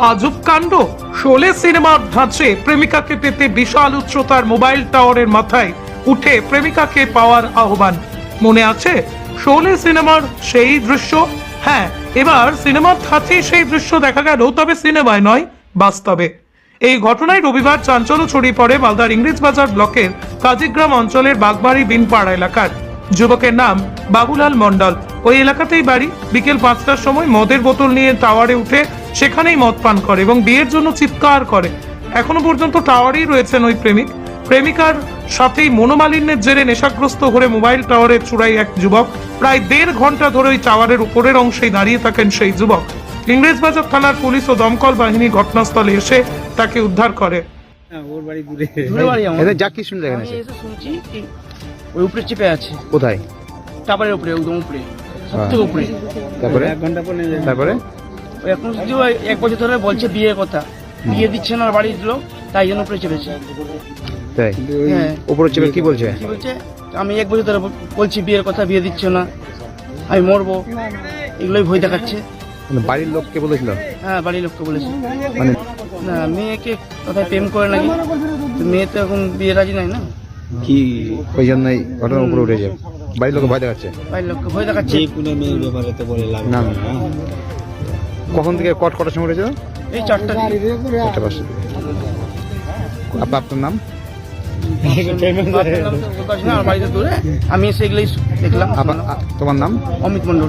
আজব কাণ্ড। শোলে সিনেমার ধাঁচে প্রেমিকাকে পেতে বিশাল উচ্চতার মোবাইল টাওয়ারের মাথায় উঠে প্রেমিকাকে পাওয়ার আহ্বান। মনে আছে? শোলে সিনেমার সেই দৃশ্য? হ্যাঁ এবার সিনেমার ধাঁচে সেই দৃশ্য দেখা গেল, তবে সিনেমায় নয়, বাস্তবে। এই ঘটনায় রবিবার চাঞ্চল্য ছড়িয়ে পড়ে মালদার ইংরেজ বাজার ব্লকের কাজীগ্রাম অঞ্চলের বাগবাড়ি বিনপাড়া এলাকার। যুবকের নাম বাবুলাল মণ্ডল। ওই এলাকাতেই বাড়ি। বিকেল পাঁচটার সময় মদের বোতল নিয়ে টাওয়ারে উঠে সেখানেই মদ পান করে এবং বিয়ের জন্য চিৎকার করে। এখনও পর্যন্ত টাওয়ারেই রয়েছেন ওই প্রেমিক। প্রেমিকার সাথেই মনোমালিন্যের জেরে নেশাগ্রস্ত হয়ে মোবাইল টাওয়ারের চূড়ায় এক যুবক। প্রায় দেড় ঘণ্টা ধরে ওই টাওয়ারের উপরের অংশেই দাঁড়িয়ে থাকেন সেই যুবক। ইংরেজবাজার থানার পুলিশ ও দমকল বাহিনী ঘটনাস্থলে এসে তাকে উদ্ধার করে। হ্যাঁ, ওর বাড়ি দূরে। দূরে বাড়ি আমার। এদের যা কি শুনতে এখানে আমি এসে? এসে শুনছি ওই উপরে চেপে আছে। কোথায়? টাপারের উপরে একদম উপরে। সব থেকে উপরে। তারপরে? এক ঘণ্টা পর তারপরে? এখন শুধু ওই এক বছর ধরে বলছে বিয়ের কথা বিয়ে দিচ্ছে না আর বাড়ির লোক তাই জন্য উপরে চেপেছে। তাই? হ্যাঁ। উপরে চেপে কি বলছে? কি বলছে? আমি এক বছর ধরে বলছি বিয়ের কথা বিয়ে দিচ্ছে না আমি মরবো এগুলোই ভয় দেখাচ্ছে। মানে বাড়ির লোককে বলেছিল? হ্যাঁ বাড়ির লোককে বলেছে। মানে না মেয়েকে কোথায় প্রেম করে নাকি? মেয়ে তো এখন বিয়ে রাজি নাই না। কি ওই জন্যই ঘটনার উপরে উঠেছে। বাড়ির লোকে ভয় দেখাচ্ছে? বাড়ির লোককে ভয় দেখাচ্ছে। যে কোনো মেয়ের ব্যাপারে তো বলে লাভ না। কখন থেকে কট কটার সময় উঠেছিল এই চারটা চারটা একটা আপনার আপনার নাম? আমি এসে এগুলোই দেখলাম। তোমার নাম? অমিত মন্ডল